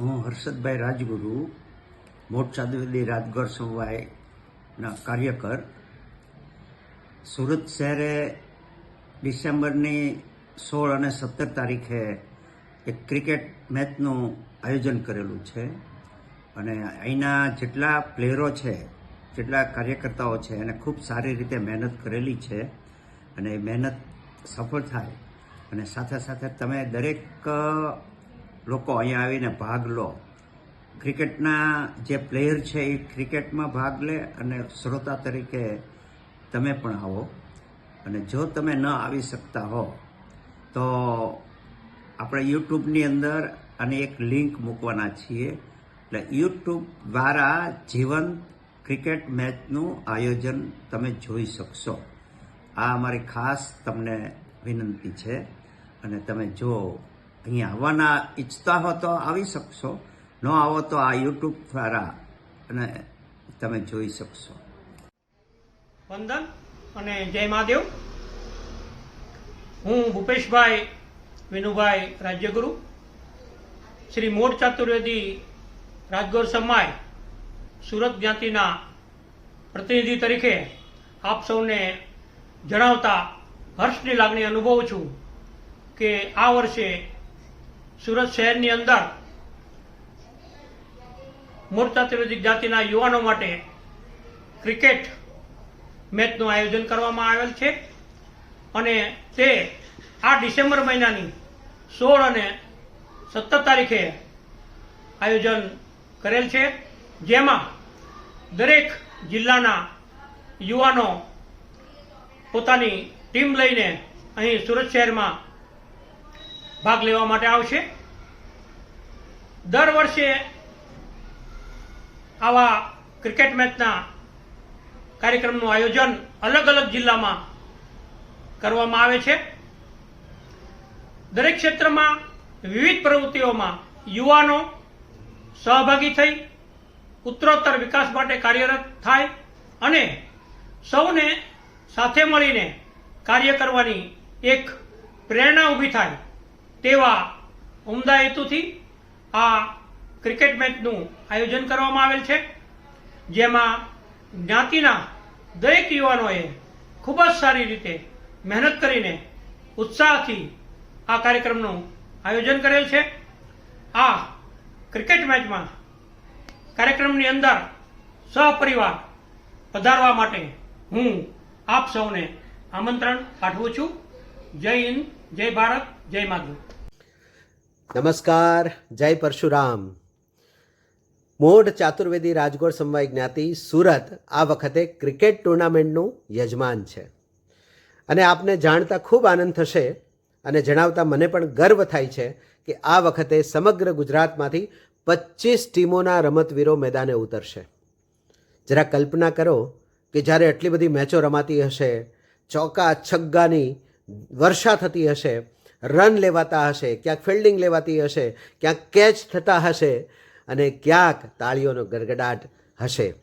હું હર્ષદભાઈ રાજગુરુ મોટ સાધુવેદી રાજગોર સમવાયના કાર્યકર. સુરત શહેરે ડિસેમ્બરની સોળ અને સત્તર તારીખે એક ક્રિકેટ મેચનું આયોજન કરેલું છે અને અહીંના જેટલા પ્લેયરો છે, જેટલા કાર્યકર્તાઓ છે, એને ખૂબ સારી રીતે મહેનત કરેલી છે અને એ મહેનત સફળ થાય. અને સાથે સાથે તમે દરેક લોકો અહીંયા આવીને ભાગ લો. ક્રિકેટના જે પ્લેયર છે એ ક્રિકેટમાં ભાગ લે અને શ્રોતા તરીકે તમે પણ આવો. અને જો તમે ન આવી શકતા હો, તો આપણે યુટ્યુબની અંદર અને એક લિંક મૂકવાના છીએ. એટલે યુટ્યુબ દ્વારા જીવન ક્રિકેટ મેચનું આયોજન તમે જોઈ શકશો. આ અમારી ખાસ તમને વિનંતી છે. અને તમે જો અહીંયા આવવાના ઈચ્છતા હો તો આવી શકશો. ન આવો તો આ યુટ્યુબ દ્વારા અને તમે જોઈ શકશો. વંદન અને જય મહાદેવ. હું ભૂપેશભાઈ વિનુભાઈ રાજ્યગુરુ. શ્રી મોર ચાતુર્વેદી રાજગોર સમાય સુરત જ્ઞાતિના પ્રતિનિધિ તરીકે આપ સૌને જણાવતા હર્ષની લાગણી અનુભવું છું કે આ વર્ષે સુરત શહેરની અંદર મોટ જાતિના યુવાનો માટે ક્રિકેટ મેચનું આયોજન કરવામાં આવેલ છે અને તે આ ડિસેમ્બર મહિનાની સોળ અને સત્તર તારીખે આયોજન કરેલ છે. જેમાં દરેક જિલ્લાના યુવાનો પોતાની ટીમ લઈને અહીં સુરત શહેરમાં ભાગ લેવા માટે આવશે. દર વર્ષે આવા ક્રિકેટ મેચના કાર્યક્રમનું આયોજન અલગ અલગ જિલ્લામાં કરવામાં આવે છે. દરેક ક્ષેત્રમાં વિવિધ પ્રવૃત્તિઓમાં યુવાનો સહભાગી થઈ ઉત્તરોત્તર વિકાસ માટે કાર્યરત થાય અને સૌને સાથે મળીને કાર્ય કરવાની એક પ્રેરણા ઊભી થાય. તેવા ઉમદા હેતુથી આ ક્રિકેટ મેચનું આયોજન કરવામાં આવેલ છે. જેમાં જ્ઞાતિના દરેક યુવાનોએ ખૂબ જ સારી રીતે મહેનત કરીને ઉત્સાહથી આ કાર્યક્રમનું આયોજન કરેલ છે. આ ક્રિકેટ મેચમાં કાર્યક્રમની અંદર સહપરિવાર પધારવા માટે હું આપ સૌને આમંત્રણ પાઠવું છું. જય હિન્દ, જય ભારત, જય માધવ. નમસ્કાર, જય પરશુરામ. મોઢ ચાતુર્વેદી રાજગોર સમવાય જ્ઞાતિ સુરત આ વખતે ક્રિકેટ ટુર્નામેન્ટનું યજમાન છે. અને આપને જાણતા ખૂબ આનંદ થશે અને જણાવતા મને પણ ગર્વ થાય છે કે આ વખતે સમગ્ર ગુજરાતમાંથી પચીસ ટીમોના રમતવીરો મેદાને ઉતરશે. જરા કલ્પના કરો કે જ્યારે આટલી બધી મેચો રમાતી હશે, ચોકા છગ્ગાની વર્ષા થતી હશે રન લેવાતા હશે, ક્યાંક ફિલ્ડિંગ લેવાતી હશે, ક્યાંક કેચ થતા હશે અને ક્યાંક તાળીઓનો ગરગડાટ હશે.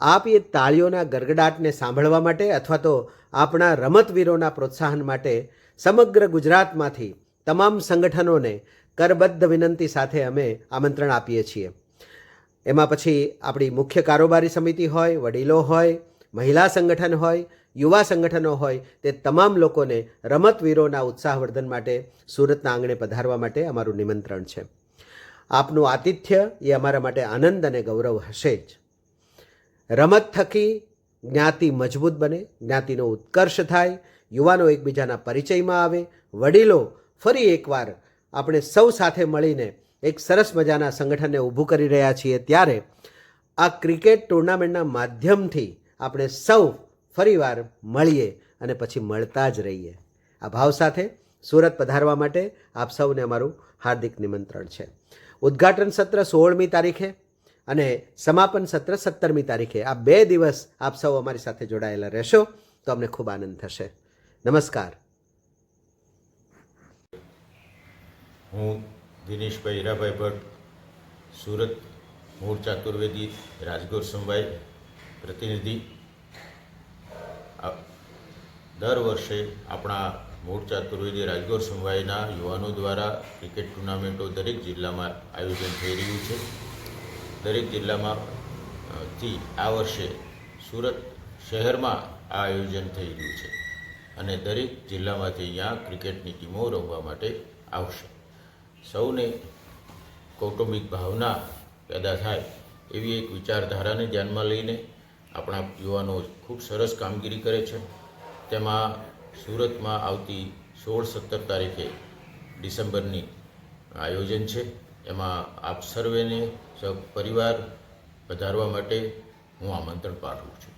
આપ એ તાળીઓના ગરગડાટને સાંભળવા માટે અથવા તો આપણા રમતવીરોના પ્રોત્સાહન માટે સમગ્ર ગુજરાતમાંથી તમામ સંગઠનોને કરબદ્ધ વિનંતી સાથે અમે આમંત્રણ આપીએ છીએ. એમાં પછી આપણી મુખ્ય કારોબારી સમિતિ હોય, વડીલો હોય મહિલા સંગઠન હોય, યુવા સંગઠનો હોય, તે તમામ લોકોને રમતવીરોના ઉત્સાહવર્ધન માટે, સુરતના આંગણે પધારવા માટે અમારું નિમંત્રણ છે. આપનું આતિથ્ય એ અમારા માટે આનંદ અને ગૌરવ હશે જ. રમત થકી જ્ઞાતિ મજબૂત બને, જ્ઞાતિનો ઉત્કર્ષ થાય, યુવાનો એકબીજાના પરિચયમાં આવે, વડીલો ફરી એકવાર આપણે સૌ સાથે મળીને એક સરસ મજાના સંગઠનને ઊભું કરી રહ્યા છીએ ત્યારે આ ક્રિકેટ ટુર્નામેન્ટના માધ્યમથી આપણે સૌ ફરીવાર મળીએ અને પછી મળતા જ રહીએ. આ ભાવ સાથે સુરત પધારવા માટે આપ સૌને અમારું હાર્દિક નિમંત્રણ છે. ઉદ્ઘાટન સત્ર સોળમી તારીખે અને સમાપન સત્ર સત્તરમી તારીખે. આ બે દિવસ આપ સૌ અમારી સાથે જોડાયેલા રહેશો તો અમને ખૂબ આનંદ થશે. નમસ્કાર. હું દિનેશભાઈ હીરાભાઈ ભટ્ટ, સુરત મૂળ ચાતુર્વેદી રાજગોર સમવાય પ્રતિનિધિ દર વર્ષે આપણા મોરચા ચાતુર્વેદી રાજગોર સમવાયના યુવાનો દ્વારા ક્રિકેટ ટુર્નામેન્ટો દરેક જિલ્લામાં આયોજન થઈ રહ્યું છે. દરેક જિલ્લામાં થી આ વર્ષે સુરત શહેરમાં આ આયોજન થઈ રહ્યું છે અને દરેક જિલ્લામાંથી અહીંયા ક્રિકેટની ટીમો રમવા માટે આવશે. સૌને કૌટુંબિક ભાવના પેદા થાય એવી એક વિચારધારાને ધ્યાનમાં લઈને આપણા યુવાનો ખૂબ સરસ કામગીરી કરે છે. તેમાં સુરતમાં આવતી સોળ સત્તર તારીખે ડિસેમ્બરની આયોજન છે. એમાં આપ સર્વેને પરિવાર પધારવા માટે હું આમંત્રણ પાઠવું છું.